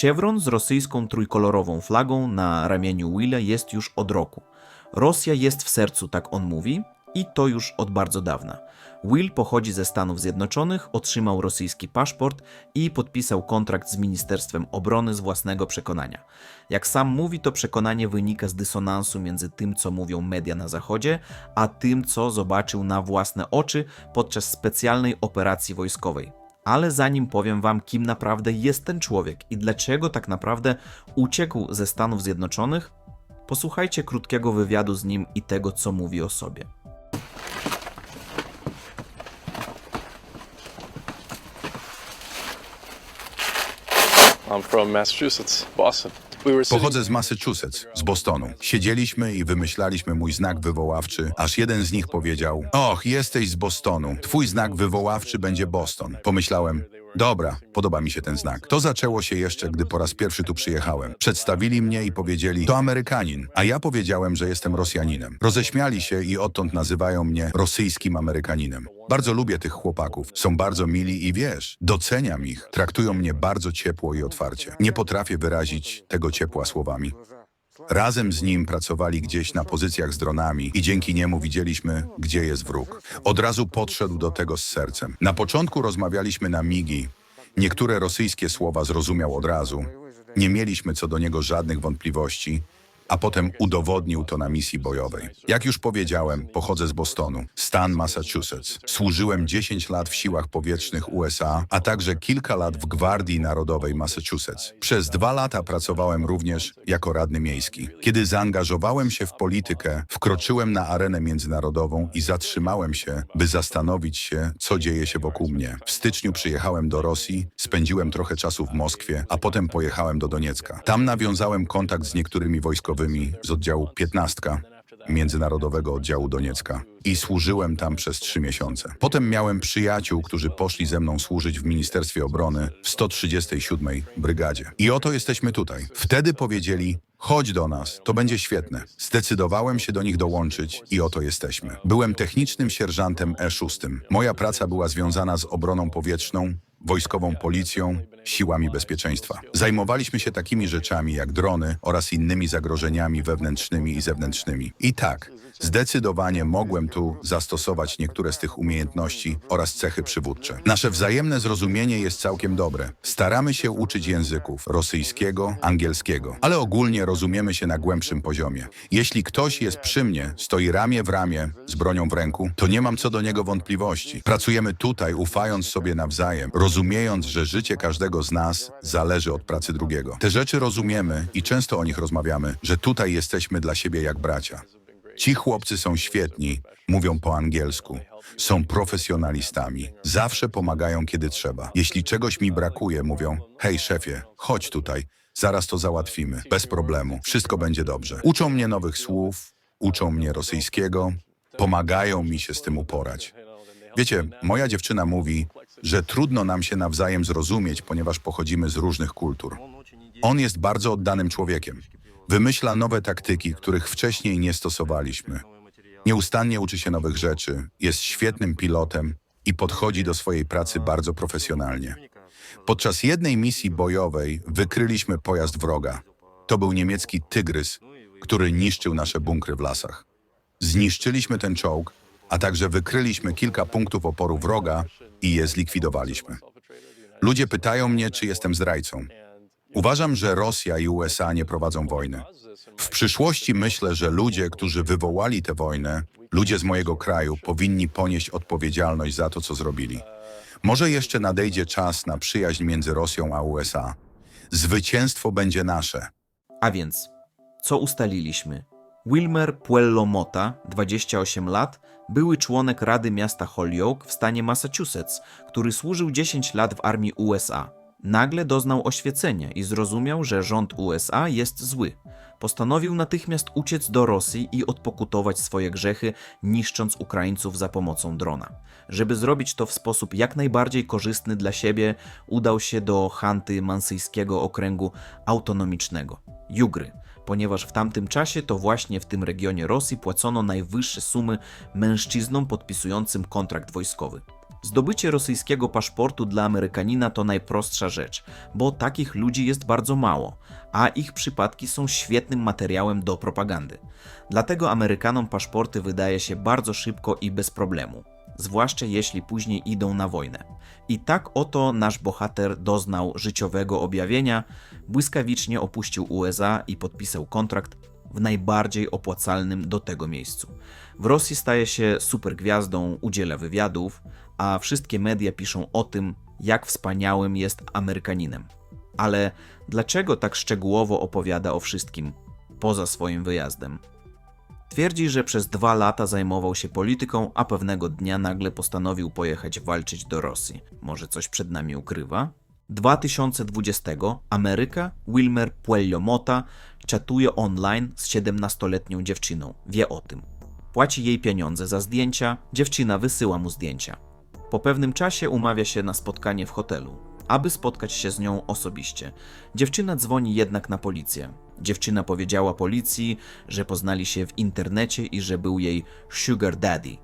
Chevron z rosyjską trójkolorową flagą na ramieniu Willa jest już od roku. Rosja jest w sercu, tak on mówi, i to już od bardzo dawna. Will pochodzi ze Stanów Zjednoczonych, otrzymał rosyjski paszport i podpisał kontrakt z Ministerstwem Obrony z własnego przekonania. Jak sam mówi, to przekonanie wynika z dysonansu między tym, co mówią media na Zachodzie, a tym, co zobaczył na własne oczy podczas specjalnej operacji wojskowej. Ale zanim powiem Wam, kim naprawdę jest ten człowiek i dlaczego tak naprawdę uciekł ze Stanów Zjednoczonych, posłuchajcie krótkiego wywiadu z nim i tego, co mówi o sobie. I'm from Massachusetts, Boston. Pochodzę z Massachusetts, z Bostonu. Siedzieliśmy i wymyślaliśmy mój znak wywoławczy, aż jeden z nich powiedział: Och, jesteś z Bostonu. Twój znak wywoławczy będzie Boston. Pomyślałem, dobra, podoba mi się ten znak. To zaczęło się jeszcze, gdy po raz pierwszy tu przyjechałem. Przedstawili mnie i powiedzieli: To Amerykanin, a ja powiedziałem, że jestem Rosjaninem. Roześmiali się i odtąd nazywają mnie rosyjskim Amerykaninem. Bardzo lubię tych chłopaków. Są bardzo mili i wiesz, doceniam ich. Traktują mnie bardzo ciepło i otwarcie. Nie potrafię wyrazić tego ciepła słowami. Razem z nim pracowali gdzieś na pozycjach z dronami i dzięki niemu widzieliśmy, gdzie jest wróg. Od razu podszedł do tego z sercem. Na początku rozmawialiśmy na migi. Niektóre rosyjskie słowa zrozumiał od razu. Nie mieliśmy co do niego żadnych wątpliwości, a potem udowodnił to na misji bojowej. Jak już powiedziałem, pochodzę z Bostonu, stan Massachusetts. Służyłem 10 lat w siłach powietrznych USA, a także kilka lat w Gwardii Narodowej Massachusetts. Przez dwa lata pracowałem również jako radny miejski. Kiedy zaangażowałem się w politykę, wkroczyłem na arenę międzynarodową i zatrzymałem się, by zastanowić się, co dzieje się wokół mnie. W styczniu przyjechałem do Rosji, spędziłem trochę czasu w Moskwie, a potem pojechałem do Doniecka. Tam nawiązałem kontakt z niektórymi wojskowymi z oddziału 15 Międzynarodowego Oddziału Doniecka i służyłem tam przez trzy miesiące. Potem miałem przyjaciół, którzy poszli ze mną służyć w Ministerstwie Obrony w 137 Brygadzie. I oto jesteśmy tutaj. Wtedy powiedzieli, chodź do nas, to będzie świetne. Zdecydowałem się do nich dołączyć i oto jesteśmy. Byłem technicznym sierżantem E6. Moja praca była związana z obroną powietrzną, wojskową policją, siłami bezpieczeństwa. Zajmowaliśmy się takimi rzeczami jak drony oraz innymi zagrożeniami wewnętrznymi i zewnętrznymi. I tak, zdecydowanie mogłem tu zastosować niektóre z tych umiejętności oraz cechy przywódcze. Nasze wzajemne zrozumienie jest całkiem dobre. Staramy się uczyć języków rosyjskiego, angielskiego, ale ogólnie rozumiemy się na głębszym poziomie. Jeśli ktoś jest przy mnie, stoi ramię w ramię z bronią w ręku, to nie mam co do niego wątpliwości. Pracujemy tutaj, ufając sobie nawzajem, rozumiejąc, że życie każdego z nas zależy od pracy drugiego. Te rzeczy rozumiemy i często o nich rozmawiamy, że tutaj jesteśmy dla siebie jak bracia. Ci chłopcy są świetni, mówią po angielsku. Są profesjonalistami. Zawsze pomagają, kiedy trzeba. Jeśli czegoś mi brakuje, mówią: Hej, szefie, chodź tutaj, zaraz to załatwimy. Bez problemu, wszystko będzie dobrze. Uczą mnie nowych słów, uczą mnie rosyjskiego, pomagają mi się z tym uporać. Wiecie, moja dziewczyna mówi, że trudno nam się nawzajem zrozumieć, ponieważ pochodzimy z różnych kultur. On jest bardzo oddanym człowiekiem. Wymyśla nowe taktyki, których wcześniej nie stosowaliśmy. Nieustannie uczy się nowych rzeczy, jest świetnym pilotem i podchodzi do swojej pracy bardzo profesjonalnie. Podczas jednej misji bojowej wykryliśmy pojazd wroga. To był niemiecki Tygrys, który niszczył nasze bunkry w lasach. Zniszczyliśmy ten czołg, a także wykryliśmy kilka punktów oporu wroga i je zlikwidowaliśmy. Ludzie pytają mnie, czy jestem zdrajcą. Uważam, że Rosja i USA nie prowadzą wojny. W przyszłości myślę, że ludzie, którzy wywołali tę wojnę, ludzie z mojego kraju, powinni ponieść odpowiedzialność za to, co zrobili. Może jeszcze nadejdzie czas na przyjaźń między Rosją a USA. Zwycięstwo będzie nasze. A więc, co ustaliliśmy? Wilmer Puello Mota, 28 lat, były członek Rady Miasta Holyoke w stanie Massachusetts, który służył 10 lat w armii USA. Nagle doznał oświecenia i zrozumiał, że rząd USA jest zły. Postanowił natychmiast uciec do Rosji i odpokutować swoje grzechy, niszcząc Ukraińców za pomocą drona. Żeby zrobić to w sposób jak najbardziej korzystny dla siebie, udał się do Hanty Mansyjskiego Okręgu Autonomicznego Jugry, ponieważ w tamtym czasie to właśnie w tym regionie Rosji płacono najwyższe sumy mężczyznom podpisującym kontrakt wojskowy. Zdobycie rosyjskiego paszportu dla Amerykanina to najprostsza rzecz, bo takich ludzi jest bardzo mało, a ich przypadki są świetnym materiałem do propagandy. Dlatego Amerykanom paszporty wydaje się bardzo szybko i bez problemu, zwłaszcza jeśli później idą na wojnę. I tak oto nasz bohater doznał życiowego objawienia, błyskawicznie opuścił USA i podpisał kontrakt w najbardziej opłacalnym do tego miejscu. W Rosji staje się supergwiazdą, udziela wywiadów, a wszystkie media piszą o tym, jak wspaniałym jest Amerykaninem. Ale dlaczego tak szczegółowo opowiada o wszystkim poza swoim wyjazdem? Twierdzi, że przez dwa lata zajmował się polityką, a pewnego dnia nagle postanowił pojechać walczyć do Rosji. Może coś przed nami ukrywa? 2020 Ameryka Wilmer Puello Mota czatuje online z 17-letnią dziewczyną. Wie o tym. Płaci jej pieniądze za zdjęcia, dziewczyna wysyła mu zdjęcia. Po pewnym czasie umawia się na spotkanie w hotelu, aby spotkać się z nią osobiście. Dziewczyna dzwoni jednak na policję. Dziewczyna powiedziała policji, że poznali się w internecie i że był jej sugar daddy.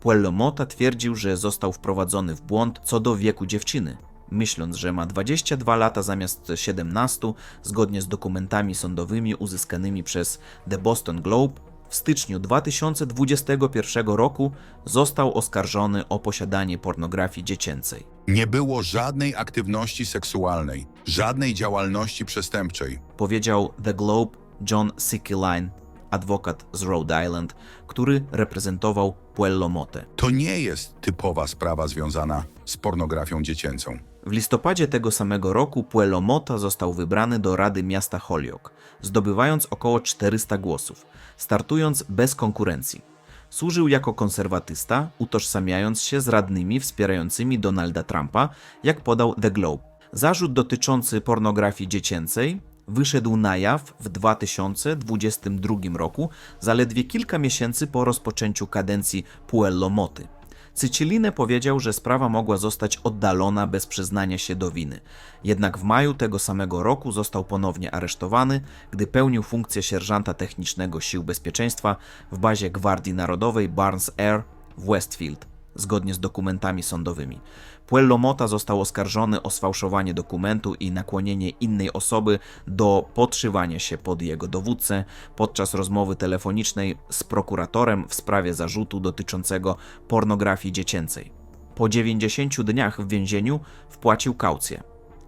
Puello Mota twierdził, że został wprowadzony w błąd co do wieku dziewczyny, myśląc, że ma 22 lata zamiast 17, zgodnie z dokumentami sądowymi uzyskanymi przez The Boston Globe. W styczniu 2021 roku został oskarżony o posiadanie pornografii dziecięcej. Nie było żadnej aktywności seksualnej, żadnej działalności przestępczej. Powiedział The Globe John Sickiline, adwokat z Rhode Island, który reprezentował Puello Motę. To nie jest typowa sprawa związana z pornografią dziecięcą. W listopadzie tego samego roku Puello Mota został wybrany do Rady Miasta Holyoke, zdobywając około 400 głosów, startując bez konkurencji. Służył jako konserwatysta, utożsamiając się z radnymi wspierającymi Donalda Trumpa, jak podał The Globe. Zarzut dotyczący pornografii dziecięcej wyszedł na jaw w 2022 roku, zaledwie kilka miesięcy po rozpoczęciu kadencji Puello Moty. Cyciline powiedział, że sprawa mogła zostać oddalona bez przyznania się do winy. Jednak w maju tego samego roku został ponownie aresztowany, gdy pełnił funkcję sierżanta technicznego Sił Bezpieczeństwa w bazie Gwardii Narodowej Barnes Air w Westfield, zgodnie z dokumentami sądowymi. Puello Mota został oskarżony o sfałszowanie dokumentu i nakłonienie innej osoby do podszywania się pod jego dowódcę podczas rozmowy telefonicznej z prokuratorem w sprawie zarzutu dotyczącego pornografii dziecięcej. Po 90 dniach w więzieniu wpłacił kaucję.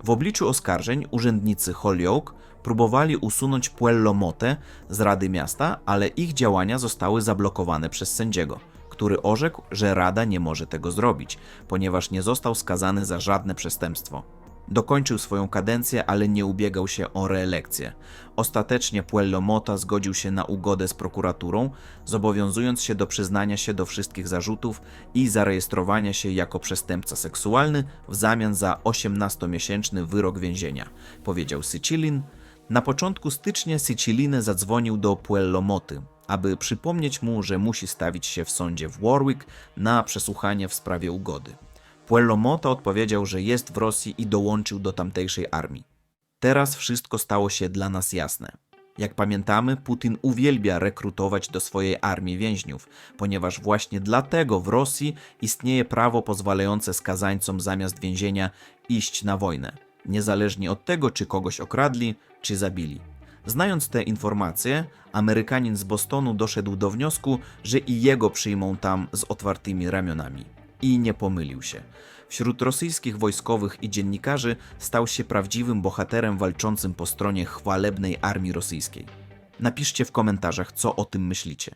W obliczu oskarżeń urzędnicy Holyoke próbowali usunąć Puello Motę z Rady Miasta, ale ich działania zostały zablokowane przez sędziego który orzekł, że Rada nie może tego zrobić, ponieważ nie został skazany za żadne przestępstwo. Dokończył swoją kadencję, ale nie ubiegał się o reelekcję. Ostatecznie Puello Mota zgodził się na ugodę z prokuraturą, zobowiązując się do przyznania się do wszystkich zarzutów i zarejestrowania się jako przestępca seksualny w zamian za 18-miesięczny wyrok więzienia, powiedział Sycilin. Na początku stycznia Syciline zadzwonił do Puello Moty, aby przypomnieć mu, że musi stawić się w sądzie w Warwick na przesłuchanie w sprawie ugody. Puello Mota odpowiedział, że jest w Rosji i dołączył do tamtejszej armii. Teraz wszystko stało się dla nas jasne. Jak pamiętamy, Putin uwielbia rekrutować do swojej armii więźniów, ponieważ właśnie dlatego w Rosji istnieje prawo pozwalające skazańcom zamiast więzienia iść na wojnę, niezależnie od tego, czy kogoś okradli, czy zabili. Znając te informacje, Amerykanin z Bostonu doszedł do wniosku, że i jego przyjmą tam z otwartymi ramionami. I nie pomylił się. Wśród rosyjskich wojskowych i dziennikarzy stał się prawdziwym bohaterem walczącym po stronie chwalebnej armii rosyjskiej. Napiszcie w komentarzach, co o tym myślicie.